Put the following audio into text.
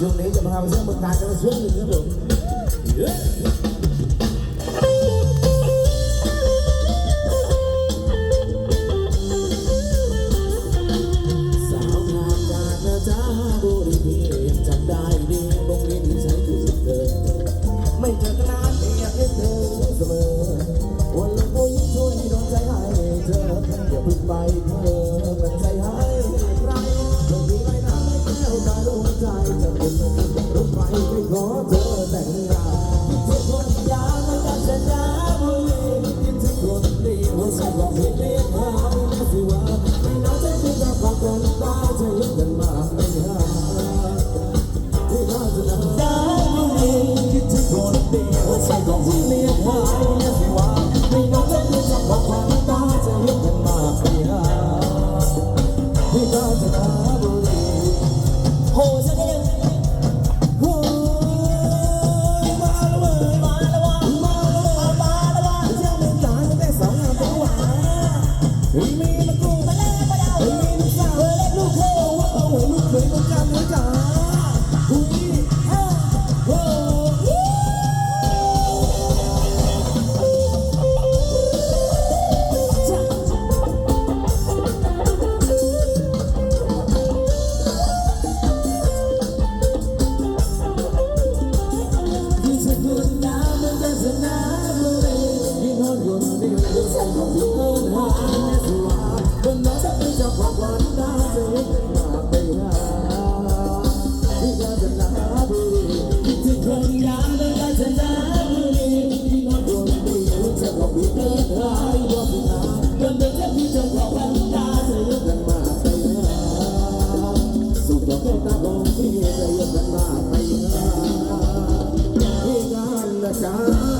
ช่วนี้จะพาไปเที่ยมือการกันช่วงหนึ่งครับผสาวงามจากจ๊ะบุรีพี่จำได้ดีโรงนที่ใช้คือเดิมไม่เจอกันนานไม่อยากเห็นเธอเสมอ Yeah. วยเหมือนกันนะจ๊ะอุ้ยเฮ้โว้ฉันคงรู้ Thank you.